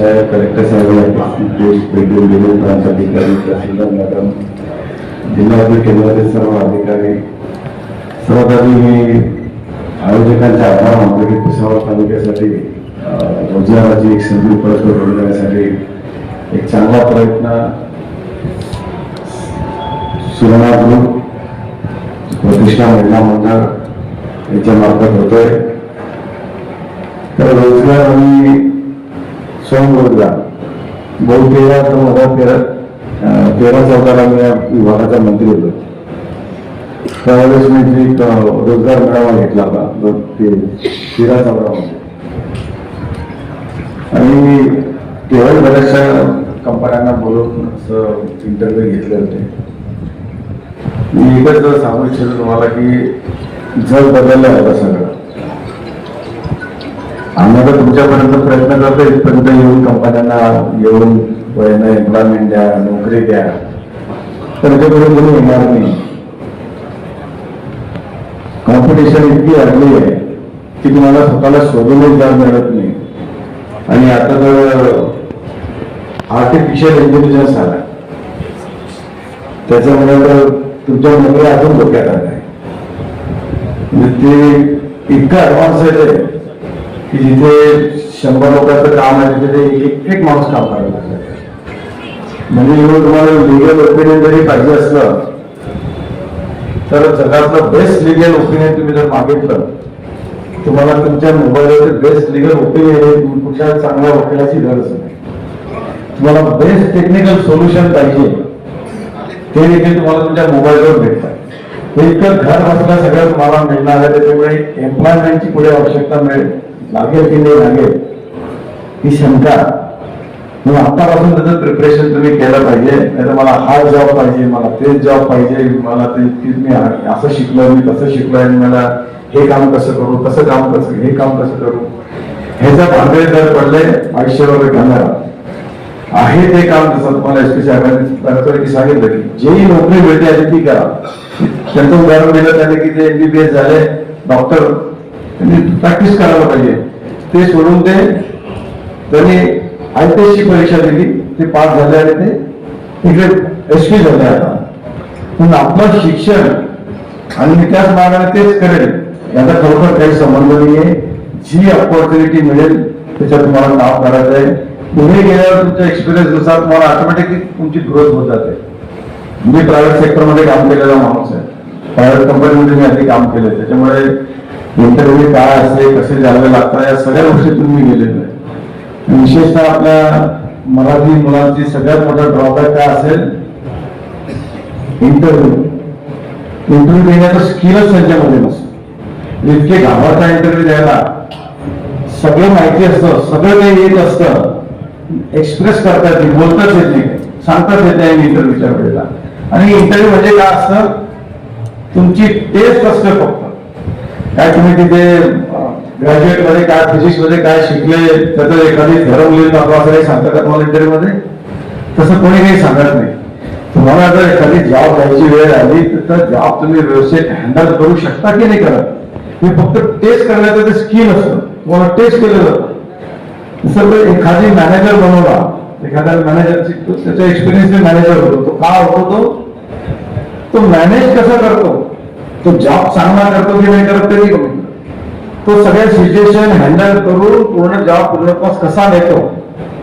साहेब collector साहेब भेटून गेले. अधिकारी तहसीलदार मॅडम जिल्हाधिकारी केंद्रातील सर्व अधिकारी. सर्वांनी आधी मी आयोजकांचे आभार मानतो की भुसावळ तालुक्यासाठी रोजगाराची एक संधी उपलब्ध करून देण्यासाठी एक चांगला प्रयत्न सुरना ग्रुप प्रतिष्ठा महिला मंडळ याच्या मार्फत होतोय. तर रोजगार आणि स्वयंरोजगार बहु तेरा तर मला तेरा तेरा चौदाला मी या विभागाचा मंत्री होतो. त्यावेळेस मी एक रोजगार मेळावा घेतला होता. ते तेरा चौदामध्ये आणि तेव्हाही बऱ्याचशा कंपन्यांना बोलवून असं इंटरव्ह्यू घेतले होते. मी एकच सांगू इच्छितो तुम्हाला की जग बदललं आहे सगळं? आम्ही आता तुमच्यापर्यंत प्रयत्न करतो इथपर्यंत येऊन कंपन्यांना येऊन वयनं एम्प्लॉयमेंट द्या नोकरी द्या. तर कोणी येणार नाही. कॉम्पिटिशन इतकी अडली आहे की तुम्हाला स्वतःला शोधूनच जाग मिळत नाही. आणि आता तर आर्टिफिशियल इंटेलिजन्स आला. त्याच्यामुळे तर तुमच्या नोकरी अजून धोक्यात आल्या. म्हणजे ते इतकं ॲडव्हान्स आहे ते की जिथे शंभर लोकांचं काम आहे तिथे एक एक माणूस काम करायला म्हणजे एवढं तुम्हाला लिगल ओपिनियन जरी पाहिजे असलं तर जगातलं बेस्ट लिगल ओपिनियन तुम्ही जर मागितलं तुम्हाला तुमच्या मोबाईलवर बेस्ट लिगल ओपिनियन कुठल्या चांगल्या वकिलाची गरज नाही तुम्हाला बेस्ट टेक्निकल सोल्युशन पाहिजे ते देखील तुम्हाला तुमच्या मोबाईलवर भेटतात. हे इतकं घर बसल्या सगळं तुम्हाला मिळणार आहे त्याच्यामुळे एम्प्लॉयमेंटची पुढे आवश्यकता मिळेल. लागेल की नाही लागेल ही शंका. मग आतापासून त्याचं प्रिपरेशन तुम्ही केलं पाहिजे नाही मला हा जॉब पाहिजे मला तेच जॉब पाहिजे मला ते मी असं शिकलो मी तसं शिकलो आणि मला हे काम कसं करू तसं काम कसं हे काम कसं करू? ह्याचा भांडे जर पडले आयुष्यावर घालणार. आहे ते काम जसं तुम्हाला एस पी साहेबांनी सांगितलं की जेही नोकरी मिळते आली ती करा. त्यांचं उदाहरण दिलं त्याने की ते एमबीबीएस झाले डॉक्टर त्यांनी प्रॅक्टिस करायला पाहिजे. ते सोडून ते त्यांनी आय पी ची परीक्षा दिली. ते पास झाले आणि ते इकडे एस पी झाले आता. पण आपलं शिक्षण आणि मी त्याच मार्गाने तेच करेल. याचा खरोखर काही संबंध आहे जी अपॉर्च्युनिटी मिळेल त्याच्यात तुम्हाला काम करायचं आहे. पुढे गेल्यावर तुमचा एक्सपिरियन्स जसा तुम्हाला ऑटोमॅटिकली तुमची ग्रोथ होत जाते. मी प्रायव्हेट सेक्टरमध्ये काम केलेला माणूस आहे. प्रायव्हेट कंपनीमध्ये मी आधी काम केलं त्याच्यामुळे इंटरव्ह्यू काय असते कसे जावे लागतात या सगळ्या गोष्टीतून मी गेलेलो आहे. विशेषतः आपल्या मराठी मुलांची सगळ्यात मोठा ड्रॉबॅक काय असेल? इंटरव्ह्यू इंटरव्ह्यू देण्याचं स्किलच त्यांच्यामध्ये नसतं. इतके घाबरता इंटरव्ह्यू द्यायला. सगळं माहिती असतं सगळं काही येत असतं. एक्सप्रेस करता येते बोलताच येत नाही सांगताच येत नाही इंटरव्ह्यूच्या वेळेला. आणि इंटरव्ह्यू म्हणजे काय असतं? तुमची टेस्ट असते फक्त. काय तुम्ही तिथे ग्रॅज्युएटमध्ये काय फिजिक्समध्ये काय शिकले? त्याचं एखादी ठरवले दाखवा असं काही सांगतात का तुम्हाला इंटरव्ह्यू मध्ये तसं कोणी काही सांगत नाही. तुम्हाला जर एखादी जॉब घ्यायची वेळ आली तर जॉब तुम्ही व्यवस्थित हँडल करू शकता की नाही करत? हे फक्त टेस्ट करण्याचं ते स्किल असतं. तुम्हाला टेस्ट केलं जातं जसं एखादी मॅनेजर बनवला एखाद्या मॅनेजरची त्याचा एक्सपिरियन्स मॅनेजर होतो. तो का होतो तो? तो मॅनेज कसा करतो? तो जॉब चांगला करतो की नाही करत तरी तो सगळ्या सिच्युएशन हँडल करून पूर्ण जॉब पूर्णत्वास कसा नेतो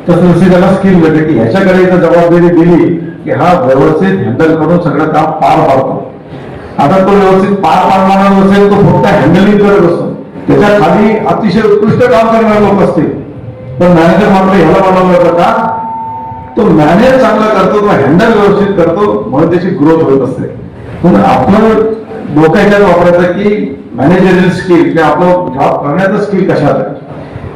तसं दुसरी त्याला स्किल मिळते की ह्याच्याकडे जर जबाबदारी दिली की हा व्यवस्थित हँडल करून सगळं काम पार पाडतो. आता तो व्यवस्थित पार पाडणार नसेल तो फक्त हँडलिंग करत असतो. त्याच्याखाली अतिशय उत्कृष्ट काम करणारे लोक असतील. पण मॅनेजर मात्र ह्याला बनवलं जातं तो मॅनेज चांगला करतो तो हँडल व्यवस्थित करतो म्हणून त्याची ग्रोथ होत असते. म्हणून आपलं डोकं वापरायचं की मॅनेजरियल स्किल किंवा आपलं जॉब करण्याचं स्किल कशात आहे?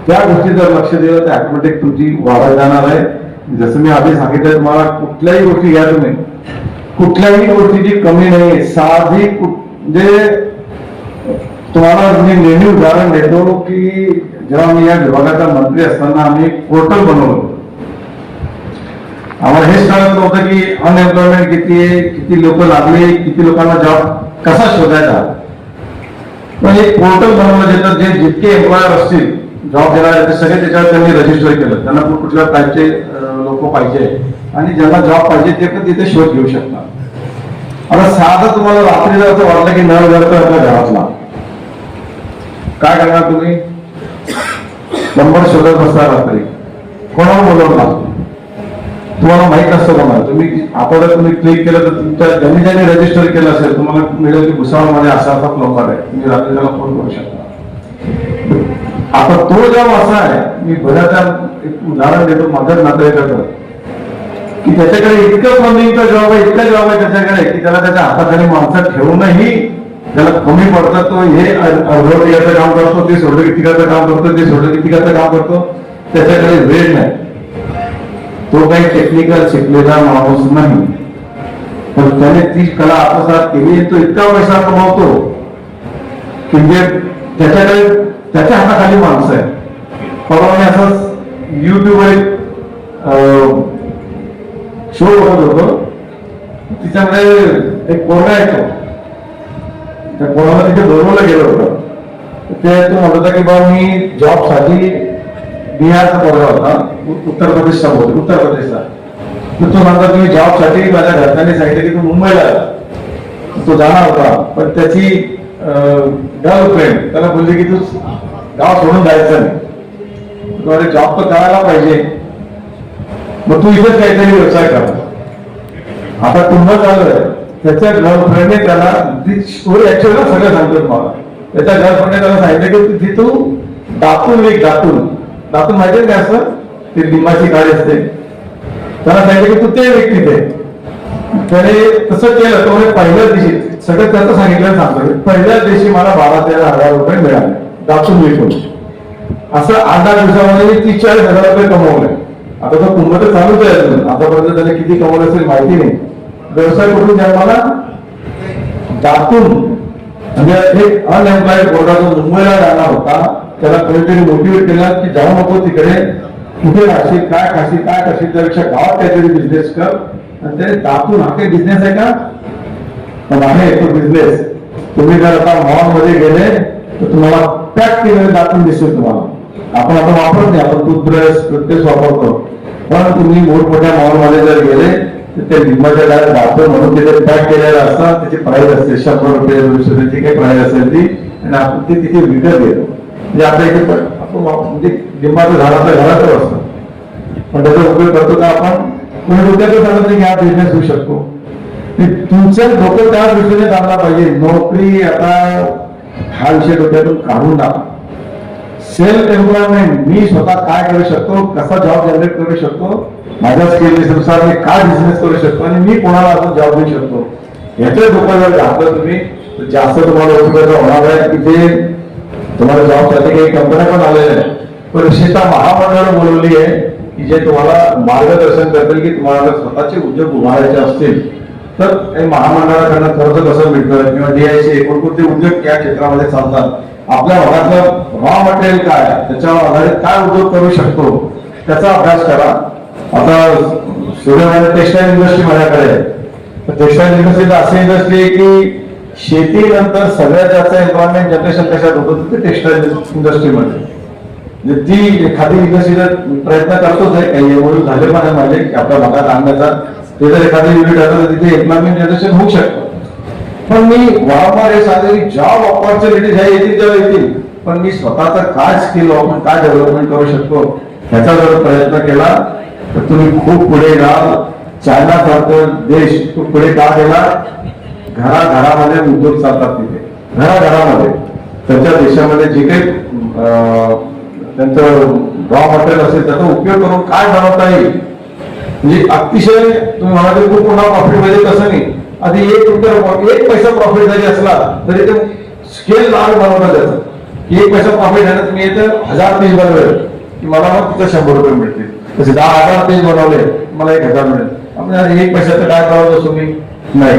त्या गोष्टी जर लक्ष दिलं तर ऑटोमॅटिक तुमची वाढत जाणार आहे. जसं मी आधी सांगितलं तुम्हाला कुठल्याही गोष्टी घ्या तुम्ही. कुठल्याही गोष्टीची कमी नाही साधी म्हणजे तुम्हाला मी नेहमी उदाहरण देतो की जेव्हा मी या विभागाचा मंत्री असताना आम्ही पोर्टल बनवलं. आम्हाला हेच कळत नव्हतं की अनएम्प्लॉयमेंट किती आहे किती लोक लागले किती लोकांना जॉब कसा शोधायचा? पण एक पोर्टल बनवलं ज्याच्यात जे जितके एम्प्लॉयर असतील जॉब देणारे ते सगळे त्याच्यावर त्यांनी रजिस्टर केलं. त्यांना कुठल्या टाईपचे लोक पाहिजे. आणि ज्यांना जॉब पाहिजे ते पण तिथे शोध घेऊ शकतात. आता साधं तुम्हाला रात्री जर असं वाटलं की नळ जर आपल्या घरातला. काय करणार तुम्ही? नंबर शोधत बसता रात्री. कोणाला बोलवणार? तुम्हाला माहीत असतं कोणाला तुम्ही आठवड्यात तुम्ही क्लिक केलं तर तुमच्या ज्यांनी ज्यांनी रजिस्टर केलं असेल तुम्हाला मिळेल की भुसावळमध्ये असा असा प्लॉकर आहे. तुम्ही रात्री त्याला फोन करू शकता. आता तो जेव्हा असा आहे मी बऱ्याचदा एक उदाहरण देतो माझ्या नातेवाईकाचं. की त्याच्याकडे इतकं फंडिंगचा जॉब आहे इतका जॉब आहे त्याच्याकडे की त्याला त्याच्या हाताखाली माणसं ठेवूनही त्याला कमी पडतात. तो हे अर्धवटिकाचं काम करतो ते सोडलं की तिकाचं काम करतो ते सोडलं की तिकाचं काम करतो त्याच्याकडे वेळ नाही. तो काही टेक्निकल शिकलेला माणूस नाही. पण त्याने ती कला आत्मसात केली तो इतका पैसा कमावतो की म्हणजे त्याच्याकडे त्याच्या हाताखाली माणसं आहे परवा मी असंच युट्यूबवर एक शो बघत होतो. तिच्यामध्ये एक कोणा येतो त्या कोणाला तिथे बोलवलं गेलं होतं. ते तो म्हणत होता की बाबा मी जॉबसाठी बिहारचा कोरडा होता. उत्तर प्रदेशचा बोलतो उत्तर प्रदेशचा. तर तो म्हणता तुम्ही जॉबसाठी माझ्या घरच्यांनी सांगितलं की तू मुंबईला जा. तो जाणार होता पण त्याची गर्लफ्रेंड त्याला बोलली की तू गाव सोडून जायचं नाही. जॉब तर करायला पाहिजे. मग तू इथेच काहीतरी व्यवसाय कर. आता तुम्हाला आहे. त्याच्या गर्लफ्रेंडने त्याला स्टोरी ऍक्च्युअली सगळं सांगतो तुम्हाला त्याच्या गर्लफ्रेंडने त्याला सांगितलं की तिथे तू दातून एक दातून. दातून माहिती काय असं? ते लिंबाची गाडी असते. त्याला सांगितलं की तू ते व्यक्ती ते त्याने तसं केलं तो पहिल्याच दिवशी सगळं त्याचं सांगितलं सांगतो पहिल्याच दिवशी मला बारा तेरा हजार रुपये मिळाले. दाखवून विकून असं आठ दहा दिवसामध्ये मी तीस चाळीस हजार रुपये कमवले. आता तो कुंभ तर चालूच आहे अजून. आतापर्यंत त्याने किती कमवलं असेल माहिती नाही. व्यवसाय कुठून द्या मला दाखवून म्हणजे एक अनएम्प्लॉईड बोर्डाचा मुंबईला जाणार होता. त्याला कोणीतरी मोटिवेट केलं की जाऊ नको तिकडे. कुठे राहशील काय खाशील काय खाशील त्यापेक्षा गावात काहीतरी बिझनेस कर. आणि त्याने दातून हा काही बिझनेस आहे का? पण आहे तो बिझनेस तुम्ही जर आता मॉलमध्ये गेले तर तुम्हाला पॅक केलेले दातून दिसेल तुम्हाला. आपण आता वापरत नाही आपण टूथब्रश टूथपेस्ट वापरतो. पण तुम्ही मोठमोठ्या मॉलमध्ये जर गेले तर ते लिंबाच्या डाळ दातून म्हणून तिथे पॅक केलेलं असतं. त्याची प्राईज असते शंभर रुपये दोनशे रुपये जी काही प्राइस असेल ती. आणि आपण ते तिथे विकत घेतो. म्हणजे आपल्या इथे आपण म्हणजे लिंबाचं झाडाचं घराचं असतं पण त्याचा उपयोग करतो का आपण? कोणी डोक्याचं सांगत नाही की हा बिझनेस होऊ शकतो. तुमचं डोकं त्या दृष्टीने चालला पाहिजे. नोकरी आता हा विषय डोक्यातून काढून टाका. सेल्फ एम्प्लॉयमेंट मी स्वतः काय करू शकतो? कसा जॉब जनरेट करू शकतो? माझ्या स्किलनुसार मी काय बिझनेस करू शकतो? आणि मी कोणाला अजून जॉब देऊ शकतो? याच्या डोकं जर घातलं तुम्ही तर जास्त तुम्हाला उपयोग होणार आहे. की ते तुम्हाला जॉबसाठी काही कंपन्या पण आलेल्या आहेत. परीक्षेचा विशेषतः महामंडळ बोलवली आहे की जे तुम्हाला मार्गदर्शन करतील की तुम्हाला जर स्वतःचे उद्योग उभारायचे असतील तर हे महामंडळाकडनं कर्ज कसं मिळतं? किंवा डीआयसी कोणकोणते उद्योग या क्षेत्रामध्ये चालतात. आपल्या भागातलं रॉ मटेरियल काय त्याच्यावर आधारित काय उद्योग करू शकतो? त्याचा अभ्यास करा. आता सूर्यनारायण टेक्स्टाईल इंडस्ट्री माझ्याकडे आहे. तर टेक्स्टाईल इंडस्ट्री अशी इंडस्ट्री आहे की शेतीनंतर सगळ्यात जास्त एन्व्हायरमेंट जनरेशन कशात होतं ते टेक्स्टाईल इंडस्ट्रीमध्ये. ती एखादी इंडस्ट्री प्रयत्न करतोच आहे काही एवढं झाले पण आहे माझे की आपल्या भागात आणण्याचा. ते जर एखादी युनिट आलं तर तिथे एम्प्लॉयमेंट जनरेशन होऊ शकतं. पण मी वारंवार हे सांगेल की जॉब ऑपॉर्च्युनिटीज ह्या येतील तेव्हा येतील. पण मी स्वतःचा काय स्किल आपण काय डेव्हलपमेंट करू शकतो ह्याचा जर प्रयत्न केला तर तुम्ही खूप पुढे जाल. चायना सारखं देश खूप पुढे का गेला? घराघरामध्ये उद्योग चालतात तिथे. घराघरामध्ये. त्यांच्या देशामध्ये जे काही अं, त्यांचं रॉ मटेरियल असेल त्याचा उपयोग करून काय बनवता येईल? म्हणजे अतिशय तुम्ही म्हणाले खूप पुन्हा प्रॉफिट पाहिजे तसं नाही. आधी एक रुपया एक पैसा प्रॉफिट जरी असला तरी ते स्केल लाल बनवलं त्याचं. एक पैसा प्रॉफिट आहे ना तुम्ही येतं हजार पेज बनवेल. की मला मग तिथं शंभर रुपये मिळतील. तसे दहा हजार पेज बनवले मला एक हजार मिळेल. आपण एक एक पैशाचं काय करावं तुम्ही नाही.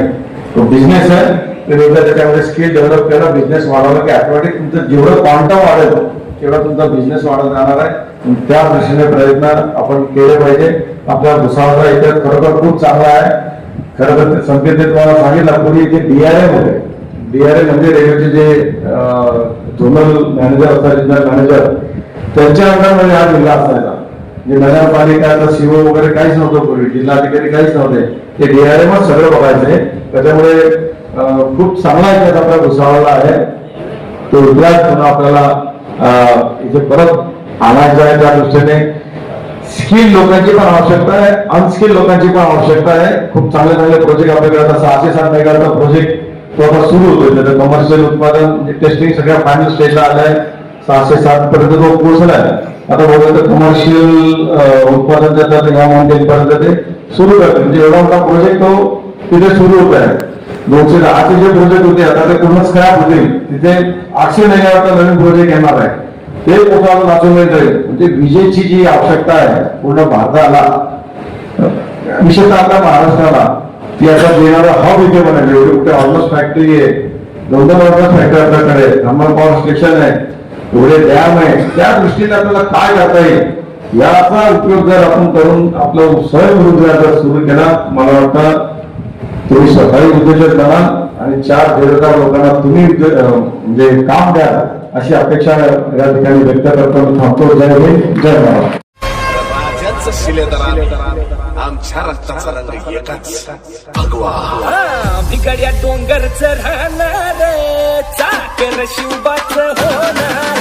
तो बिझनेस आहे. तर एकदा त्याच्यामध्ये स्किल डेव्हलप केला बिझनेस वाढवला की ऑटोमॅटिक तुमचं जेवढं क्वांटम वाढेल तेवढा तुमचा बिझनेस वाढत राहणार आहे त्या दृष्टीने प्रयत्न आपण केले पाहिजे. आपल्या भुसावळचा इतिहास खरोखर खूप चांगला आहे. खरं तर संकेत तुम्हाला सांगितलं पूर्वी इथे डीआरएम होते. डीआरएम म्हणजे रेल्वेचे जे झोनल मॅनेजर असतात रिजनल मॅनेजर त्यांच्या अंगामध्ये हा जिल्हा असायचा. म्हणजे नगरपालिका सीओ वगैरे काहीच नव्हतं पूर्वी जिल्हाधिकारी काहीच नव्हते. ते डीआरएमच सगळं बघायचे. त्याच्यामुळे खूप चांगला इतिहास आपला भुसावळला आहे. तो इतिहास पुन्हा आपल्याला इथे परत आणायचं आहे त्या दृष्टीने. स्किल लोकांची पण आवश्यकता आहे अनस्किल लोकांची पण आवश्यकता आहे. खूप चांगले चांगले प्रोजेक्ट आपल्याकडे आता सहाशे सात मेगाचा प्रोजेक्ट तो आता सुरू होतोय. त्याचं कमर्शियल उत्पादन म्हणजे टेस्टिंग सगळ्या फायनल स्टेजला आलंय. सहाशे सात पर्यंत तो पोहोचलाय आता बघा तर कमर्शियल उत्पादन त्याचं माउंटेन पर्यंत ते सुरू करते म्हणजे एवढा मोठा प्रोजेक्ट तो तिथे सुरू होत आहे दोनशे दहाचे जे प्रोजेक्ट होते आता ते पूर्ण खराब होतील. तिथे आठशे मेगावॅटचा नवीन प्रोजेक्ट येणार आहे. ते कोणाला वाचून येत आहे म्हणजे विजेची जी आवश्यकता आहे पूर्ण भारताला विशेषतः आपल्या महाराष्ट्राला ती आता देणारा हब इथे बनवली. एवढी कुठे ऑलमोस्ट फॅक्टरी आहे. दोन दोन ऑलमोस्ट फॅक्टरी आपल्याकडे थर्मल पॉवर स्टेशन आहे. एवढे डॅम आहे. त्या दृष्टीने आपल्याला काय करता येईल? याचा उपयोग जर आपण करून आपलं स्वयंरोजगार जर सुरू केला मला वाटतं तुम्ही स्वतःही उद्योजक बना आणि चार बेरोजगार लोकांना तुम्ही म्हणजे काम द्या अशी अपेक्षा या ठिकाणी व्यक्त करतो मी थांबतो. जय हिंद जय शिलेदार आमच्या रक्ताचा रंग एकच भगवा बिगड्या डोंगरच राहणार चाकर शिवबाच होणार